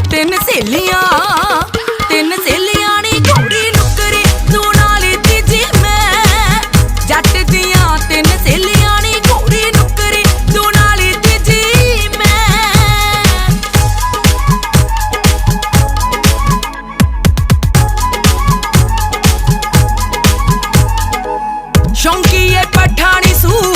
ਤਿੰਨ ਸਹੇਲੀਆਂ ਤਿੰਨ ਸਹੇਲੀਆਂ ਨੇ ਘੋੜੀ ਨੁਕਰੇ ਤੂੰ ਨਾਲ ਮੈਂ ਜੱਟ ਦੀਆਂ ਤਿੰਨ ਸਹੇਲੀਆਂ ਨੇ ਤੀਜੀ ਮੈਂ। ਸ਼ੌਂਕੀਏ ਪਠਾਣੀ ਸੂ